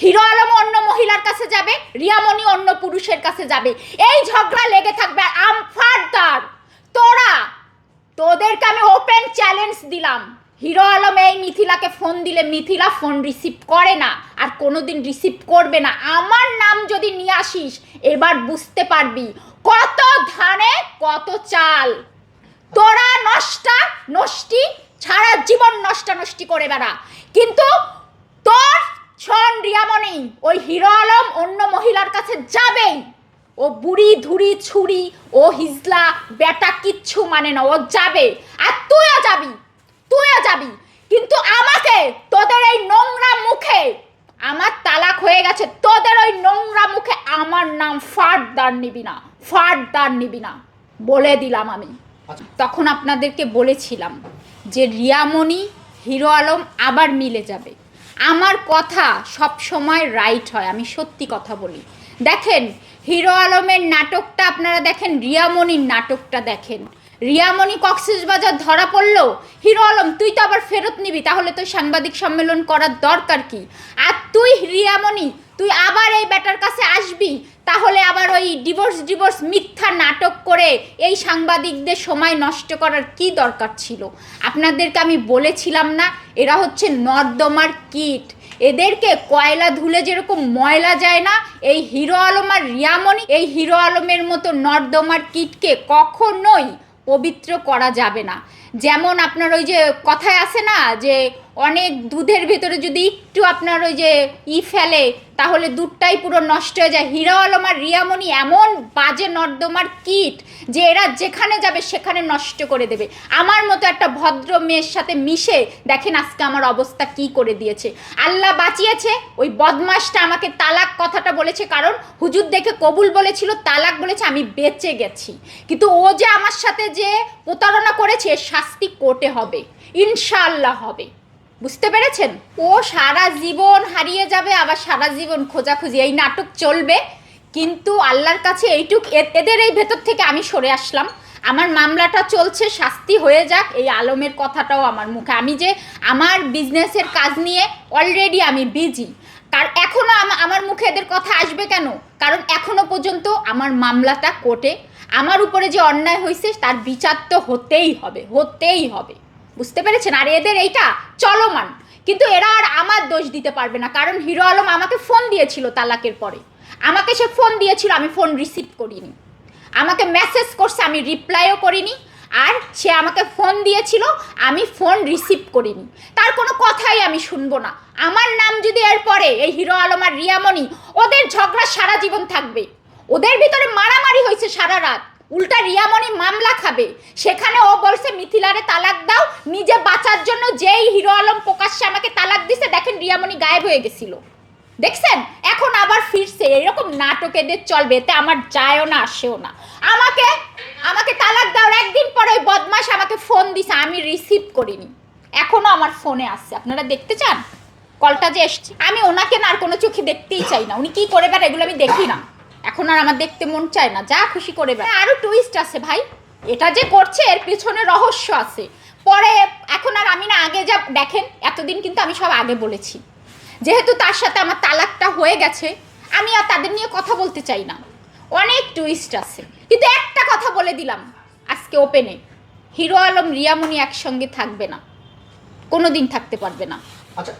Hero Alam অন্য মহিলার কাছে যাবে, রিয়ামণি অন্য পুরুষের কাছে যাবে। এই ঝগড়া লেগে থাকবে আম তোরা, তোদেরকে আমি ওপেন চ্যালেঞ্জ দিলাম। হিরো আলম এই মিথিলাকে ফোন দিলে মিথিলা ফোন রিসিভ করে না আর কোনোদিন রিসিভ করবে না। আমার নাম যদি নিয়ে আসিস, এবার বুঝতে পারবি কত ধানে, কত চাল। তোরা নষ্টা, নষ্টি, সারা জীবন নষ্টা নষ্টি করে বেড়া। কিন্তু তোর ছন রিয়ামণি ওই হিরো আলম অন্য মহিলার কাছে যাবেই। ও বুড়ি ধুড়ি ছুরি ও হিজলা বেটা কিচ্ছু মানে না ও যাবে। আর তুইও যাবি তুইও যাবি। কিন্তু আমাকে তোদের এই নোংরা মুখে আমার তালাক হয়ে গেছে তোদের ওই নোংরা মুখে আমার নাম ফাট ফাটদার নিবি না ফাট ফাটদার নিবি না বলে দিলাম আমি। তখন আপনাদেরকে বলেছিলাম যে রিয়ামণি হিরো আলম আবার মিলে যাবে। আমার কথা সব সময় রাইট হয়, আমি সত্যি কথা বলি। দেখেন, হিরো আলমের নাটকটা আপনারা দেখেন, রিয়ামণির নাটকটা দেখেন। রিয়ামণি কক্সবাজার ধরা পড়ল? হিরো আলম, তুই তো আবার ফেরত নিবি, তাহলে তো সাংবাদিক সম্মেলন করার দরকার কি? আর তুই রিয়ামণি, তুই আবার এই ব্যাটার কাছে আসবি? তাহলে আবার ওই ডিভোর্স ডিভোর্স মিথ্যা নাটক করে এই সাংবাদিকদের সময় নষ্ট করার কি দরকার ছিল? আপনাদেরকে আমি বলেছিলাম না, এরা হচ্ছে নর্দমার কিট। এদেরকে কয়লা ধুলে যেরকম ময়লা যায় না, এই হিরো আলম আর এই হিরো আলমের মতো নর্দমার কিটকে কখনোই পবিত্র করা যাবে না। যেমন আপনার ওই যে কথায় আছে না, যে অনেক দুধের ভেতরে যদি একটু আপনার ওই যে ই ফেলে, তাহলে দুধটাই পুরো নষ্ট হয়ে যায়। হিরো আলম আর রিয়ামণি এমন বাজে নর্দমার কিট যে এরা যেখানে যাবে সেখানে নষ্ট করে দেবে। আমার মতো একটা ভদ্র মেয়ের সাথে মিশে দেখেন আজকে আমার অবস্থা কি করে দিয়েছে। আল্লাহ বাঁচিয়েছে, ওই বদমাসটা আমাকে তালাক কথাটা বলেছে, কারণ হুজুর দেখে কবুল বলেছিল, তালাক বলেছে, আমি বেঁচে গেছি। কিন্তু ও যে আমার সাথে যে প্রতারণা করেছে শাস্তি কোর্টে হবে, ইনশাআল্লাহ হবে। বুঝতে পেরেছেন? ও সারা জীবন হারিয়ে যাবে, আবার সারা জীবন খোঁজাখুঁজি। এই নাটক চলবে, কিন্তু আল্লাহর কাছে এইটুক এদের এই ভেতর থেকে আমি সরে আসলাম। আমার মামলাটা চলছে, শাস্তি হয়ে যাক, এই আলমের কথাটাও আমার মুখে। আমি যে আমার বিজনেসের কাজ নিয়ে অলরেডি আমি বিজি কার এখনও আমার মুখে এদের কথা আসবে কেন? কারণ এখনও পর্যন্ত আমার মামলাটা কোর্টে আমার উপরে যে অন্যায় হয়েছে তার বিচার তো হতেই হবে হতেই হবে। বুঝতে পেরেছেন? আর এদের এইটা চলমান। কিন্তু এরা আর আমার দোষ দিতে পারবে না, কারণ হিরো আলম আমাকে ফোন দিয়েছিল তালাকের পরে। আমাকে সে ফোন দিয়েছিল, আমি ফোন রিসিভ করিনি। আমাকে মেসেজ করছে, আমি রিপ্লাইও করিনি, আর সে আমাকে ফোন দিয়েছিল, আমি ফোন রিসিভ করিনি। তার কোনো কথাই আমি শুনব না। আমার নাম যদি এর পরে এই হিরো আলম আর রিয়ামণি, ওদের ঝগড়া সারা জীবন থাকবে। ওদের ভিতরে মারামারি হয়েছে সারা রাত। উল্টা রিয়ামণি মামলা খাবে। সেখানে ও বলছে, মিথিলারে তালাক দাও, নিজে বাঁচার জন্য যেই হিরো আলম প্রকাশ্যে আমাকে তালাক দিছে, দেখেন রিয়ামণি গায়েব হয়ে গেছিল। দেখছেন? এখন আবার ফিরছে। এরকম নাটক এদের চলবে, এতে আমার যায়ও না, আসেও না। আমাকে আমাকে তালাক দেওয়ার একদিন পরে ওই বদমাস আমাকে ফোন দিছে, আমি রিসিভ করিনি। এখনও আমার ফোনে আসছে আপনারা দেখতে চান? কলটা যে এসছে, আমি ওনাকে না আর কোনো চোখে দেখতেই চাই না। উনি কি করে বেড়া এগুলো আমি দেখি না। এখন আর আমার দেখতে মন চায় না, যা খুশি করে আরও টুইস্ট আছে ভাই। এটা যে করছে, এর পিছনে রহস্য আছে। পরে, এখন আর আমি না আগে যা দেখেন, এতদিন কিন্তু আমি সব আগে বলেছি। যেহেতু তার সাথে আমার তালাকটা হয়ে গেছে, আমি আর তাদের নিয়ে কথা বলতে চাই না। অনেক টুইস্ট আছে। কিন্তু একটা কথা বলে দিলাম, আজকে ওপেনে হিরো আলম, রিয়ামণি একসঙ্গে থাকবে না। কোনো দিন থাকতে পারবে না। আচ্ছা।